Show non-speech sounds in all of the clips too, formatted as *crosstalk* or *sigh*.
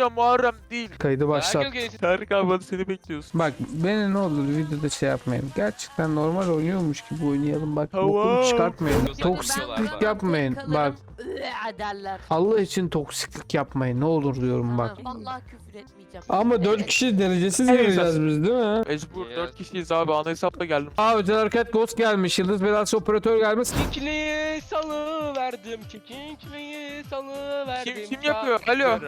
Ya Muharrem değil. Kaydı başlat. Tarık abi hadi seni bekliyorsun. Bak beni ne olur videoda şey yapmayın. Gerçekten normal oynuyormuş gibi oynayalım. Bak Tamam. bokunu çıkartmayın. Yok, Toksiklik yapmayın. Bak derler. Allah için toksiklik yapmayın. Ne olur diyorum bak. Vallahi küfür etmeyeceğim. Ama 4 kişi derecesiz Evet. gireceğiz biz değil mi? Mecbur Yes. 4 kişiyiz abi ana hesapla geldim. Aa özel hareket ghost gelmiş. Yıldız belası operatör gelmiş. Kekliği salı verdim. Kekliği salı verdim. Kim- kim yapıyor? Alo.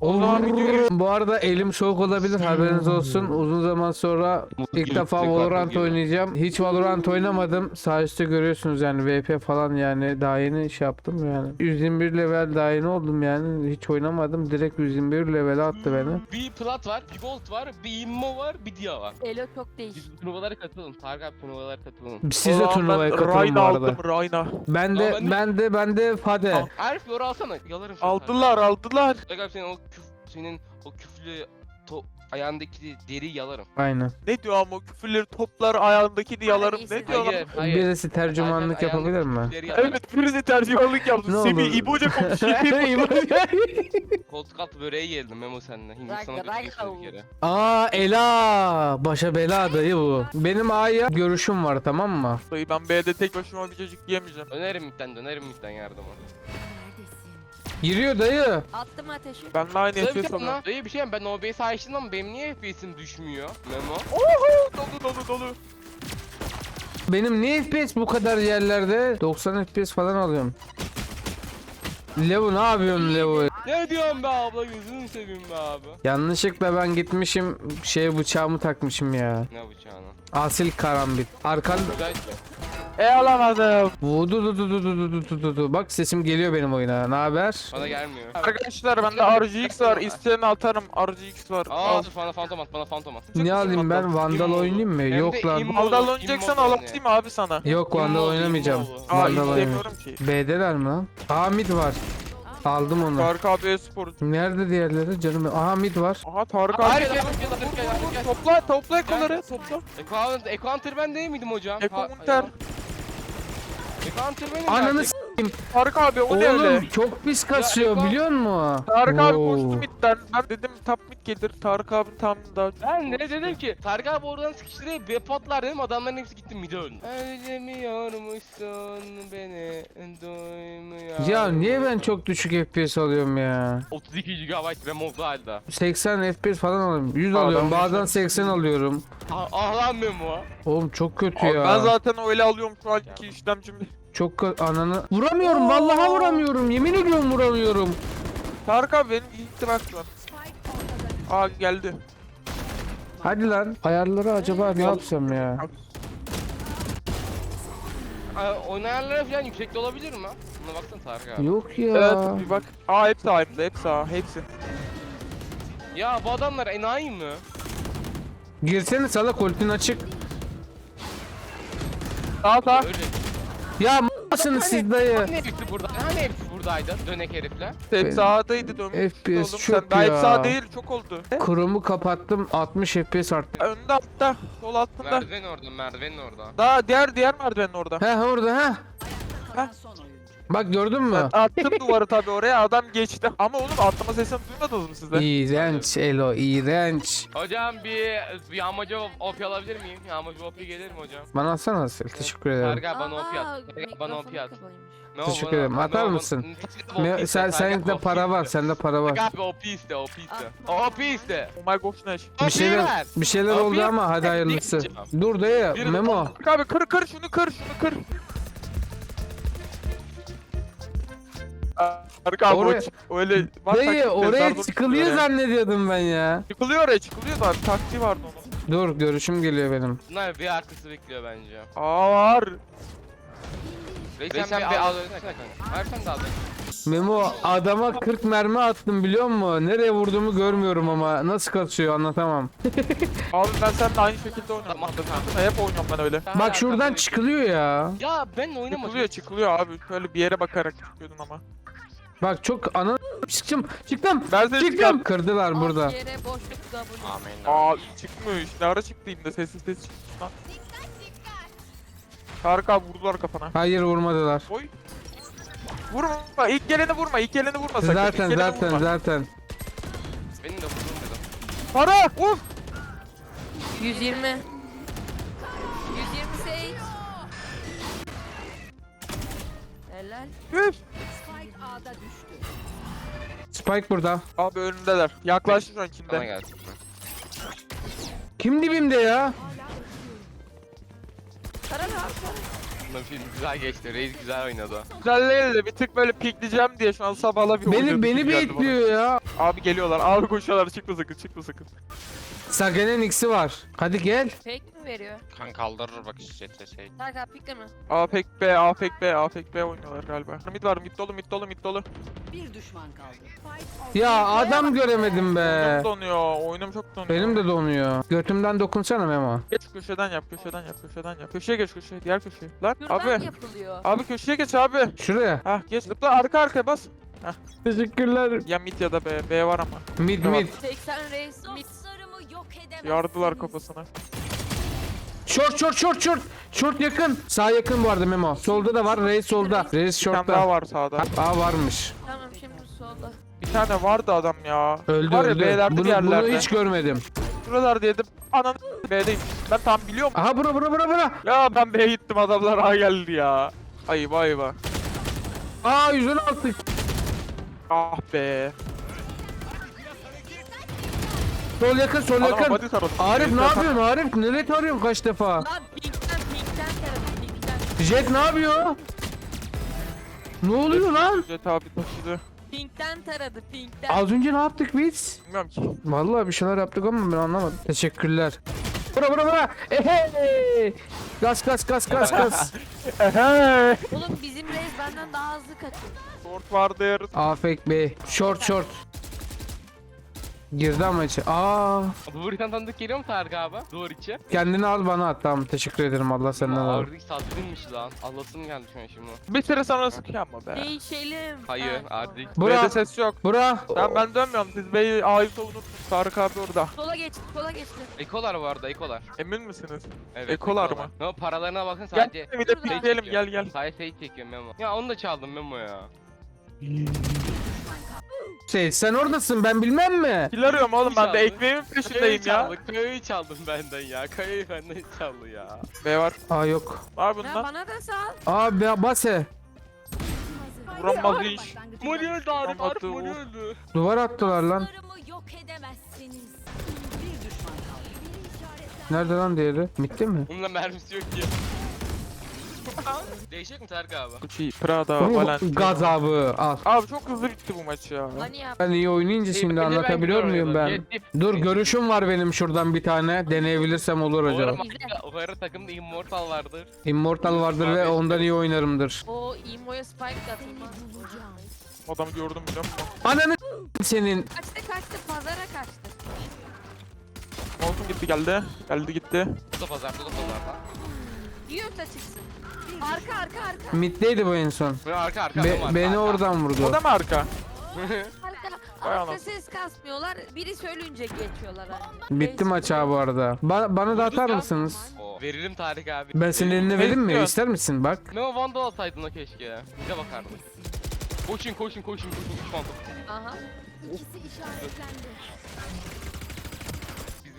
O zaman Bu arada elim soğuk olabilir haberiniz olsun. Uzun zaman sonra ilk defa Valorant oynayacağım. Hiç Valorant oynamadım. Sağ üstte görüyorsunuz yani VP falan yani daha yeni şey yaptım yani. 121 level daha yeni oldum yani. Hiç oynamadım. Direkt 121 level attı beni. Bir plat var, bir gold var, bir immo var, bir dia var. Elo çok değişik. Biz turnuvalara katılın. Tarık abi turnuvalara katılın. Siz de turnuvaya ben katılın Rayna bu arada. aldım Rayna. Ben de Aa, ben de- ben de ben de Fade. Al, Arif yoru alsana. Yalarım. Aldılar aldılar. Abi senin o küf, senin o küflü to, ayağındaki deri yalarım. Aynen. Ne diyor ama o küfürleri toplar ayağındaki diyalarım Hayır, ne diyor lan? Hayır, hayır. Birisi tercümanlık Ayağındaki yapabilir mi? yalarım. Evet birisi tercümanlık yaptı. *laughs* Ne Semih olur. İboca konuşuyor. Koltuk altı böreği yedim Memo seninle. Hindistan'a Rak- götürüyorsun bir kere. Aa Ela. Başa bela adayı bu. Benim A'ya görüşüm var tamam mı? Dayı ben B'de tek başıma bir çocuk yiyemeyeceğim. Dönerim midden, dönerim midden yardıma. Giriyor dayı. Attım ateşi. Ben de aynı şey alıyorum. lan. Dayı bir şey ben OBS açtım ama benim niye FPS'im düşmüyor Memo? Dolu dolu dolu. Benim niye FPS bu kadar yerlerde? 90 FPS falan alıyorum. Levo ne yapıyorsun Levo? Ne diyorsun be abla gözünü seveyim be abi. Yanlışlıkla ben gitmişim şey bıçağımı takmışım ya. Ne bıçağını? Asil karambit. Arkan ki. E alamadım. Vudu du du du du du du du du du. Bak sesim geliyor benim oyuna. Ne haber? Bana gelmiyor. Arkadaşlar bende RGX var. İsteyene atarım. RGX var. Aa Al. bana fantom at bana fantom at. Ne alayım ben? Vandal oynayayım mı? Hem de Yok lan. immo. Vandal oynayacaksan İmmo alatayım abi sana. Yok Vandal oynamayacağım. Aa Vandal oynayayım. istemiyorum ki. B'deler mi lan? Aa mid var. Aldım onu. Tarık abi e-spor. Nerede diğerleri canım? Aha mid var. Aha Tarık abi. Arif gel, gel, gel, Arif gel. Topla topla ekoları topla. Eko Eko Hunter ben değil miydim hocam? Eko Ha- Hunter. Eko Hunter benim Ananı gerçek. Tarık abi o ne öyle? Oğlum çok pis kasıyor Eko- biliyor musun? Tarık abi Oo. koştu midden. Ben dedim top mid gelir. Tarık abi tam daha. Ben ne dedim ki? Tarık abi oradan sıkıştırıp bir potlar dedim adamların hepsi gitti mide öldü. Özlemiyormuşsun beni duymuyor. Ya niye ben çok düşük FPS alıyorum ya? 32 GB RAM oldu halde. 80 FPS falan alıyorum. 100 Adam alıyorum. Bazen 80 alıyorum. Ah, ah lan Memo. Oğlum çok kötü Abi ya. ben zaten öyle alıyorum şu anki işlemcim. Çok ananı. Vuramıyorum. Vallahi vuramıyorum. Yemin ediyorum vuramıyorum. Tarık abi benim gitti bak şu an. Aa geldi. Hadi lan. Ayarları acaba ne yapsam ya? Aa, Oynayanlara falan yüksekte olabilir mi? Buna baksana Tarık abi. Yok ya. Evet bir bak. Aa hepsi ayıplı hepsi aa hepsi. Ya bu adamlar enayi mi? Girsene salak ultin açık. Sağ sağ. Öyle. Ya m***sınız siz dayı. Hani hepsi burada? Hani hepsi buradaydı? Dönek herifler. Hepsi A'daydı dönmüş. FPS Oğlum çok sen daha hepsi ya. A değil çok oldu. Chrome'u kapattım 60 FPS arttı. Önde altta. Sol altında. Merdiven orada, merdivenin orada. Daha diğer diğer merdivenin orada. He orada he. Bak gördün mü? Attım duvarı tabi oraya adam geçti. Ama oğlum atlama sesini duymadınız mı siz de? İğrenç Elo iğrenç. Hocam bir bir yağmacı OP alabilir miyim? Yağmacı OP gelir mi hocam? Bana atsana Asil. Teşekkür ederim. Tarık abi bana OP Aa, at. Tarık abi bana OP mikrofonu at. kapalıymış. Memo Teşekkür bana- ederim. Atar mısın? bana- sen Tarık sende para var, iste. sende para var. Tarık abi OP iste, OP iste. OP iste. Oh my gosh Neş. Bir şeyler bir şeyler oldu ama hadi hayırlısı. Dur dayı Memo. Abi kır kır şunu kır şunu kır. Tarık abi Oraya- o öyle var Dayı taktikleri, oraya çıkılıyor çıkıyor oraya. zannediyordum ben ya. Çıkılıyor oraya çıkılıyor da taktiği vardı onun. Dur görüşüm geliyor benim. Bunlar bir arkası bekliyor bence. Aa var. Reis sen bir al öyle kanka. Ver sen de al. Memo adama 40 mermi attım biliyor musun? Nereye vurduğumu görmüyorum ama nasıl kaçıyor anlatamam. *laughs* Abi ben seninle aynı şekilde oynuyorum. Tamam, tamam. Hep oynuyorum ben öyle. Bak şuradan çıkılıyor ya. Ya ben oynamadım. Çıkılıyor çıkılıyor abi. Şöyle bir yere bakarak çıkıyordun ama. Bak çok ana çıktım çıktım Ben çıktım. çıkardım. Kırdılar burada. Az yere boşluk W. Amin. Aa çıkmıyor işte. Ara çıktı de sessiz sessiz çıktı abi vurdular kafana. Hayır vurmadılar. Oy. Vurma. İlk geleni vurma. İlk geleni vurma sakın. Zaten İlk zaten vurma. zaten. Benim de vurdum dedim. Para. Uf. 120. 120 Sage. Helal. Üf. Spike burada. Abi önündeler. Yaklaştı şu an Bana kimden? gelsin. Kim dibimde ya? Tara ne Bunun film güzel geçti. Reis güzel oynadı. Güzel değil de bir tık böyle pikleyeceğim diye şu an sabahla bir Beni oynadım beni geldi bana. bekliyor ya. Abi geliyorlar. Abi koşuyorlar. Çıkma sakın. Çıkma sakın. Sage'nin X'i var. Hadi gel. Fake mi veriyor? Kan kaldırır bak işte şey. Tarık abi pikle mi? Afek B, Afek B, Afek B oynuyorlar galiba. Mid var, mid dolu, mid dolu, mid dolu. Bir düşman kaldı. Ya adam göremedim be. Oyunum donuyor, oyunum çok donuyor. Benim de donuyor. Götümden dokunsana Memo. Geç köşeden yap, köşeden yap, köşeden yap. Köşeye geç, köşeye, diğer köşeye. Lan Şuradan abi, yapılıyor. abi köşeye geç abi. Şuraya. Hah geç, zıpla arka arkaya bas. Teşekkürler. Ya mid ya da B, B var ama. Mid mid. 80 reis mid. Yardılar kafasına. Short short short short. Short yakın. Sağ yakın bu arada Memo. Solda da var. Reis solda. Reis Bir tane daha shortta. var sağda. Aa varmış. Tamam şimdi solda. Bir tane vardı adam ya. Öldü var ya, öldü. B'lerde bir Bunu, yerlerde. bunu hiç görmedim. Şuralarda yedim. Ananı B'deyim. Ben tam biliyorum. Aha bura bura bura bura. Ya ben B'ye gittim adamlar A geldi ya. Ayıp ayıp. Aa yüzünü attık. Ah be. Sol yakın sol Adama yakın. body taradım. Arif ne B'de yapıyorsun Arif? Nereye tarıyorsun kaç defa? Lan pinkten pinkten taradı pinkten. Jet ne yapıyor? Ne oluyor lan? Jet abi taşıdı. Pinkten taradı pinkten. Az önce ne yaptık biz? Bilmiyorum ki. Vallahi bir şeyler yaptık ama ben anlamadım. Teşekkürler. Bura bura bura. Ehe. Gaz gaz gaz gaz gaz. Ehe. Oğlum bizim reis benden daha hızlı kaçıyor. Short vardır. Afek Bey. Short short. Girdi ama içi. Aa, Duvar içten tanıdık geliyor mu Tarık abi? Duvar içi. kendini al bana at. Tamam teşekkür ederim Allah senden al. Ağırlık sattırmış lan. Allah'ım geldi şu an şimdi. Bir süre sonra sıkıyor ama be. Değişelim. Hayır Ha, artık. Bura. B'de ses yok. Bura. Tamam ben dönmüyorum. Siz B'yi A'yı savunursunuz. Tarık abi orada. Sola geçti sola geçti. Ekolar vardı ekolar. Emin misiniz? Evet. Ekolar mı? No paralarına bakın Gel sadece. bir de Dur, pikleyelim gel gel. Sadece şey çekiyor Memo. Ya onu da çaldım Memo ya. Şey sen oradasın ben bilmem mi? Kill arıyorum oğlum ben de İnşallah. ekmeğimin peşindeyim ya. çaldı. Kayayı çaldım benden ya. Kayayı benden çaldı ya. B var. Aa yok. Var Ya bundan. bana da sal. Aa be base. Vuramaz iş. Moni öldü Arif. Arif. Moni öldü. Duvar attılar lan. Dostlarımı yok edemezsiniz. Bir düşman kaldı. Nerede lan diğeri? Bitti mi? Bunun da mermisi yok ki. Değişecek mi Tarık abi? Gucci, Prada, Ruh Valentino. gazabı al. Abi çok hızlı bitti bu maç ya. Hani. Ben iyi oynayınca şimdi Bir de ben anlatabiliyor güzel muyum ben? oynadım. Yetip. Dur görüşüm var benim şuradan bir tane. Deneyebilirsem olur O acaba. ara, o ara takımda Immortal vardır. Immortal vardır ve ondan iyi oynarımdır. O Imo'ya spike atılmaz. Adamı gördüm biliyor musun? Ananı senin. Kaçtı kaçtı pazara kaçtı. Olsun gitti geldi. Geldi gitti. Bu da pazarda, bu da pazarda. Yiyorsa çıksın. Arka arka arka. Middeydi bu en son. Bu arka arka. Be- adam arka, beni arka. oradan O vurdu. da mı arka? Arka. *laughs* Vay Arka ses kasmıyorlar. Biri söyleyince geçiyorlar hani. Bitti maç abi bu arada. Ba- bana da atar ya. mısınız? Oo, Veririm Tarık abi. Ben senin eline Ne vereyim mi? İster misin? Bak. Memo Vandal alsaydın o keşke. Bize bakardık. Koşun koşun koşun koşun koşun Vandal. Aha. İkisi işaretlendi.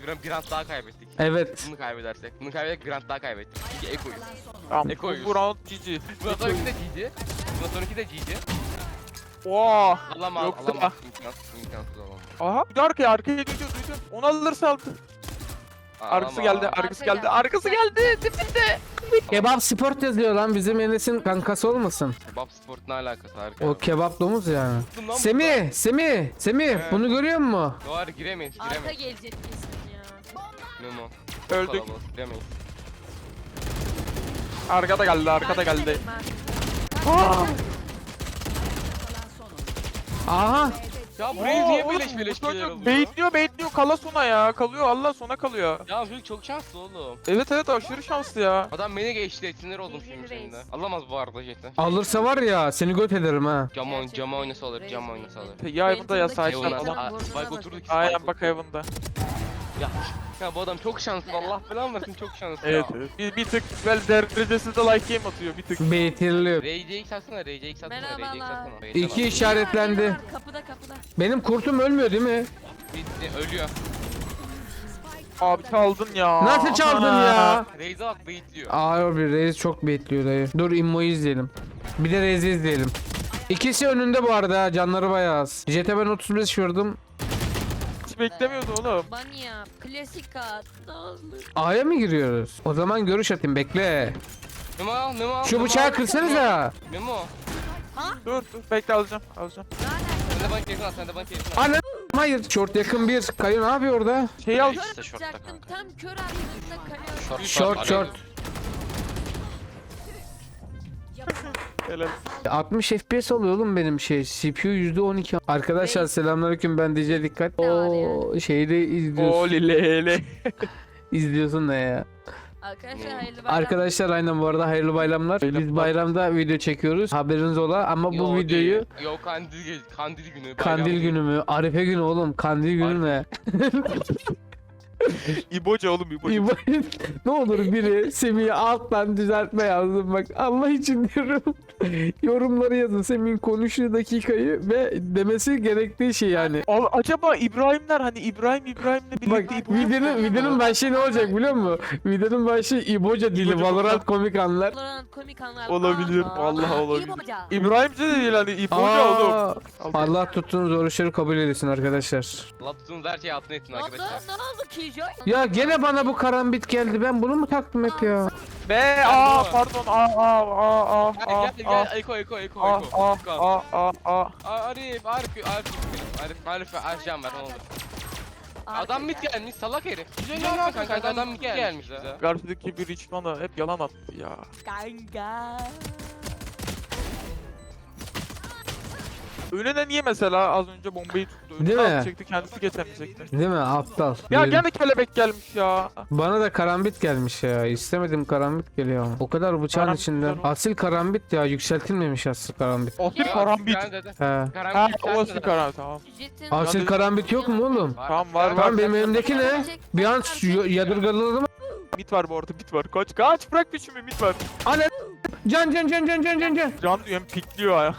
Round daha kaybettik. Evet. Bunu kaybedersek. Bunu kaybedersek bir round daha kaybettik. Çünkü Eko'yuz. Tamam. Eko'yuz. Bu round GG. Bundan sonraki de GG. Bundan sonraki de GG. Oha. Alamaz, Yoksa- alamaz. İmkansız, imkansız alamaz. Aha. Bir de arkaya arkaya gidiyor duydun. Onu alırsa aldı. Arkası geldi, arkası Arka geldi, arkası geldi. Dibinde. Kebap sport yazıyor lan. Bizim Enes'in kankası olmasın. Kebap sport ne alakası Tarık O kebap domuz yani. Semih, Semih. He. Bunu görüyor musun? Doğru giremeyiz, Arka giremeyiz. gelecek kesin Memo. Öldük. Kalabalık, giremeyiz. Arkada geldi, arkada geldi. Ben. Aha. Ya buraya niye oğlum, bu beleş şeyler çocuk oluyor? Baitliyor, baitliyor. Kala sona ya. Kalıyor, Allah sona kalıyor. Ya çocuk çok şanslı oğlum. Evet evet aşırı şanslı ya. Adam beni geçti, sinir oldum Bildiğin şimdi reis. şimdi. Alamaz bu arada jetten. Alırsa var ya seni göt ederim ha. Cam, oyn Gerçekten cam oynasa alır, cam oynasa alır. Ya Evan'da ya Benton'daki sahipten Evan'a- şeytan falan. Aa, burnuna Spike bak. oturdu ki Aynen bak oturdu. Evan'da. Ya, ya bu adam çok şanslı Allah belanı versin çok şanslı Evet ya. evet. Bir, bir tık böyle derecesiz de like game atıyor bir tık. Beytirliyor. RJX atsana RJX atsana RJX Merhabalar. atsana. İki var, işaretlendi. biri var. Kapıda kapıda. Benim kurtum ölmüyor değil mi? Bitti ölüyor. Abi çaldın ya. Nasıl çaldın ya? Raze'e bak baitliyor. Abi Reis çok bekliyor dayı. Dur immoyu izleyelim. Bir de Reis'i izleyelim. İkisi önünde bu arada ha, canları bayağı az. Jet'e ben 35 vurdum. Hiç beklemiyordu oğlum. Banya. Klasik at. Ne olur. A'ya mı giriyoruz? O zaman görüş atayım bekle. Memo Memo. Şu Memo bıçağı kırsanıza. Memo. Dur dur bekle alacağım alacağım. Sen de bana yakın al sen de bana yakın al. Ana hayır. Short yakın bir. Kayın ne yapıyor orada? Şeyi al. Yapacaktım kanka. tam kör kalıyor. Short, Short short. Helal. 60 FPS oluyor oğlum benim şey. CPU %12. Arkadaşlar Reis. selamünaleyküm ben DJ dikkat. Ne var O şeyi de O izliyorsun. lile *laughs* İzliyorsun ne ya? Arkadaşlar hayırlı bayram. Arkadaşlar aynen bu arada hayırlı bayramlar. Biz Bayramlar. bayramda video çekiyoruz. Haberiniz ola ama bu Yo, videoyu değil. Yo kandil, kandil günü. bayram Kandil günü mü? Arife günü oğlum. Kandil günü ne? *laughs* *laughs* İboca oğlum İboca. İbo- *laughs* ne olur biri Semih'e alttan düzeltme yazdım bak. Allah için diyorum. *laughs* Yorumları yazın. Semih'in konuştuğu dakikayı ve demesi gerektiği şey yani. Abi acaba İbrahimler hani İbrahim İbrahim'le Bak birlikte İboca mı videonun, videonun başlığı ne olacak biliyor musun? Videonun başlığı İboca dili, İboca Valorant komik anlar. Valorant komik anlar. Olabilir, vallahi olabilir. iyi hoca. İbrahimce de değil hani İboca oğlum. Aa, Allah tuttuğunuz oruçları kabul edilsin arkadaşlar. Allah tuttuğunuz her şeyi altına etsin Ne oldu? arkadaşlar. Ne oldu Kijoy? Ya gene bana bu karambit geldi. Ben bunu mu taktım hep ya? Be aa pardon aa aa aa aa aa gel aa gel Eko Eko Eko aa Eko. aa Eko. aa aa aa Arif Arif Arif Arif Arif Ercan ver ne olur. Adam mit gelmiş salak herif. Güzel ne yapıyorsun kanka adam mit gelmiş bize. Karşıdaki bir içman da hep yalan attı ya. Kanka. Önüne niye mesela az önce bombayı tuttu? Önüne Değil mi? atacaktı kendisi geçemeyecekti. Değil mi? Aptal. Ya Diyelim. gene kelebek gelmiş ya. Bana da karambit gelmiş ya. İstemedim karambit geliyor ama. O kadar bıçağın Karambit içinden. güzel. Asil karambit ya. Yükseltilmemiş asil karambit. Asil karambit. He. Ha Karambit o asil karambit tamam. Jet'in Asil karambit yok mu oğlum? Tamam var var. Tamam benim elimdeki ne? Bir an şu- yadırgaladı mı? Mit var bu arada bit var. Kaç kaç bırak peşimi mit var. Can can can can can can can. Can diyorum pikliyor ya.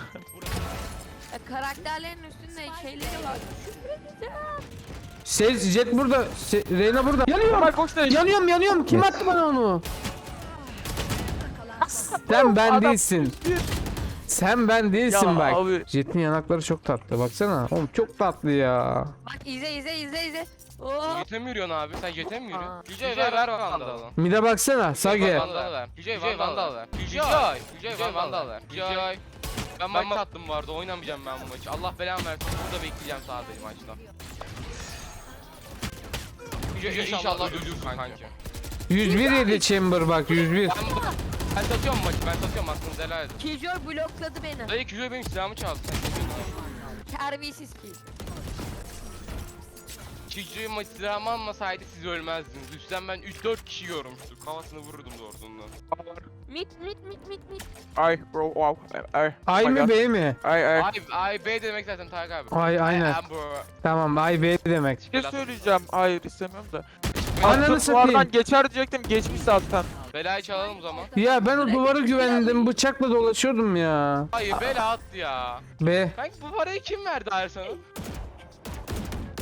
E, karakterlerin üstünde şeyleri var. Sage Jet burada. Se- Reyna burada. Yanıyorum. Bak boş değil. Yanıyorum yanıyorum. Kim attı bana onu? Sen ben Adam- değilsin. Sen ben değilsin Ya bak. abi. Jet'in yanakları çok tatlı. Baksana. Oğlum çok tatlı ya. Bak izle izle izle izle. Oo. Jete mi yürüyorsun abi? Sen jete mi yürüyorsun? Gücey ver ver vandalı. Mide baksana. Sage. Vandal ver. Gücey vandal ver. Gücey. Gücey vandal ver. Gücey. Ben maç attım bu arada oynamayacağım ben bu maçı. Allah belamı versin. Burada bekleyeceğim sahadayım maçta. Gücey inşallah ölürsün kanki. 101 yedi Chamber bak 101. Ben, ben satıyorum maçı ben satıyorum aklınızı helal edin. Kijoy blokladı beni. Dayı Gücey benim silahımı çaldı. Sen Terbiyesiz ki. Gücey maçı silahımı almasaydı siz ölmezdiniz. Üstten ben 3-4 kişi yormuştum. Kafasını vururdum doğrusunda. Mit mit mit mit mit. Ay bro wow. Ay. Ay my mı God. B mi? Ay ay. Ay, ay B demek zaten Tarık abi. Ay aynen. Ay, bro. Tamam ay B demek. Bir şey söyleyeceğim. Hayır istemiyorum da. Ananı satayım. duvardan geçer diyecektim geçmiş zaten. Belayı çalalım o zaman. Ya ben o duvara güvendim bıçakla dolaşıyordum ya. Hayır bela attı ya. B. Kanki bu parayı kim verdi Ersan'a?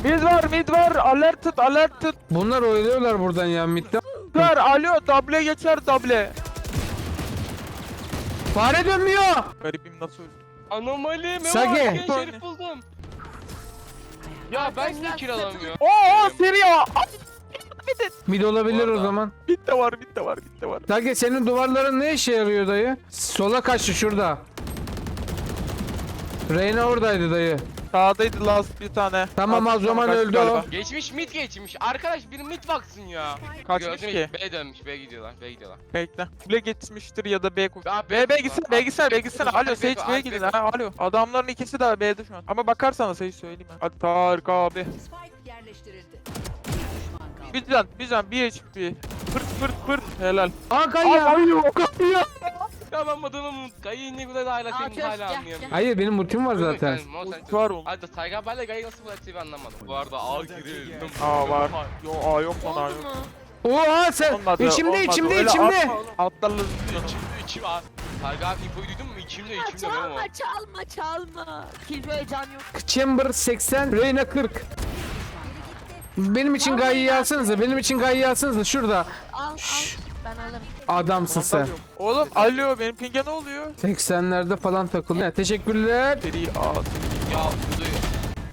Mid var mid var alerted alerted Bunlar oynuyorlar buradan ya midde. var alo double geçer double. Fare dönmüyor. Garibim nasıl öldü? Anomali Memo Sage. genç herif buldum. Ya ben niye kiralamıyorum? Oo seri ya. Mid olabilir o Orada. zaman. Mid de var mid de var mid de var. Sage senin duvarların ne işe yarıyor dayı? Sola kaçtı şurada. Reyna oradaydı dayı. Sağdaydı last bir tane. Tamam, bir zaman kaçtı öldü o. galiba. Geçmiş mid geçmiş. Arkadaş bir mid baksın ya. Kaçmış Gördün ki. mü? B dönmüş B gidiyorlar B gidiyorlar. Bekle. Bile geçmiştir ya da B koş. Aa, B B lan. B gitsene B gitsene. Alo Sage B'ye gidin ha alo. Adamların ikisi de B'de şu an. Ama bakarsana Sage söyleyeyim ben. Hadi Tarık abi. Spike yerleştirildi. Bir düşman kaldı. Bir can bir can bir HP. Fırt fırt fırt. Helal. Aa kayıyor. Ay kayıyor. Ya ben adamım. Gayı ne kadar hala senin hala gel, anlayamıyorum. Hayır benim ultim var zaten. Ulti var onun. Hadi Tayga Bey'le Gayı nasıl bu etiği anlamadım. Bu arada A girildim. Aa var. Yo aa yok lan Oldu yok. mu? Oha sen Olmadı, içimde olmadı. içimde Öyle içimde. atma oğlum, Atlarla İçimde içim abi. Tayga abi infoyu duydun mu? İçimde içimde o? Çalma çalma çalma. Killjoy can yok. Chamber 80, Reyna 40. Benim için Gaia'yı alsanıza. Benim için Gaia'yı alsanıza şurada. Al al. Ben alırım. Adamsın sen. Oğlum alo benim pinge ne oluyor? 80'lerde falan takılıyor. Teşekkürler. Seri. Ya buradayım.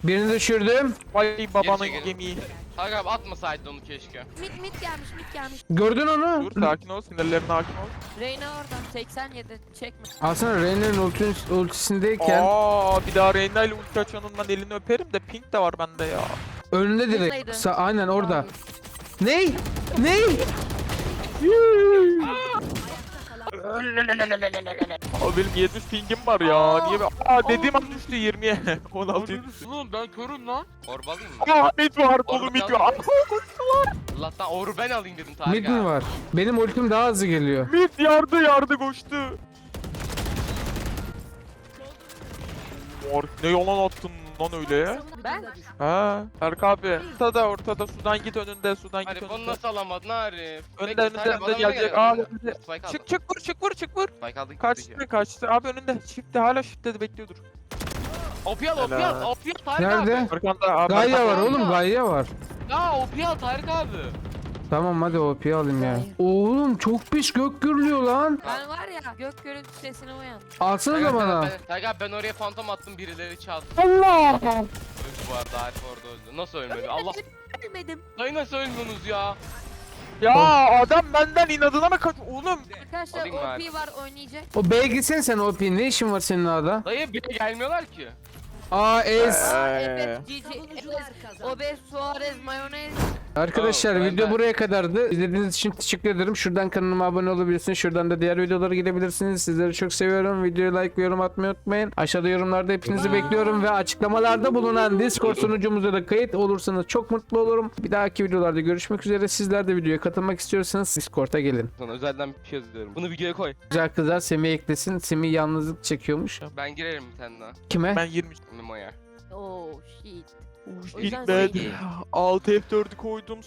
Birini düşürdüm. Vay babanın Gerçi- gemiyi. Tayga abi atmasaydın onu keşke. Mid mid gelmiş mid gelmiş. Gördün onu. Dur sakin ol sinirlerine hakim ol. Reyna orada 87 çekme. Alsana Reyna'nın ultis, ultisindeyken Aa bir daha Reyna ile ulti açanın ben elini öperim de pink de var bende ya. önünde direkt. Buradaydı. Sa- aynen orada. Ney? Ney? Abi benim 70 pingim var ya. Niye be? Aa dediğim an düştü 20'ye. 16 'ya düştü. Oğlum ben körüm lan. Orba alayım mı? Aa mid var Oğlum, dolu mid var. Allah'tan oru ben alayım dedim Tayga Mid mi var? Benim ultim daha hızlı geliyor. Mid yardı yardı koştu. Mor ne yalan attın lan öyle ya? Ben Ha Berk abi. Ortada ortada sudan git önünde sudan git Arif onu önünde. nasıl alamadın Arif? Önünde önünde önünde gelecek. gel, Aa önünde. Çık çık vur çık vur çık vur. Spike aldım. Kaçtı kaçtı abi önünde. Shift'te hala shift'te bekliyordur. Opiyal opiyal opiyal Tayga abi. Nerede? Arkanda abi. Arkanda. var oğlum Gaia var. Ya opiyal Tayga abi. Tamam hadi OP'yi alayım ya. Oğlum çok pis gök gürlüyor lan. ben var ya gök gürültü sesine uyan. Alsana da bana. Tayga ben oraya fantom attım birileri çaldı. Allah. Öldü bu arada Arif orada öldü. Nasıl ölmedi? Allah Ölmedim. dayı nasıl ölmüyorsunuz ya? Ya adam benden inadına mı kaç oğlum? Arkadaşlar Alayım bari. OP var oynayacak. O B'ye gitsene sen OP. Ne işin var senin ağda? Dayı bile gelmiyorlar ki. Aa Ee. evet GG. Obez Suarez mayonez. Arkadaşlar Tamam, video ben- buraya kadardı. İzlediğiniz için teşekkür ederim. Şuradan kanalıma abone olabilirsiniz. Şuradan da diğer videolara gidebilirsiniz. Sizleri çok seviyorum. Videoyu like ve yorum atmayı unutmayın. Aşağıda yorumlarda hepinizi bekliyorum ve açıklamalarda bulunan Discord sunucumuza da kayıt olursanız çok mutlu olurum. Bir dahaki videolarda görüşmek üzere. Sizler de videoya katılmak istiyorsanız Discord'a gelin. Sana özelden bir şey yazıyorum. Bunu videoya koy. Güzel kızlar Semih eklesin. Semih yalnızlık çekiyormuş. Ben girerim bir tane daha. Kime? Ben 20 Oh Memo'ya. shit. O ilk ben sevgi. 6 F4'ü koydum.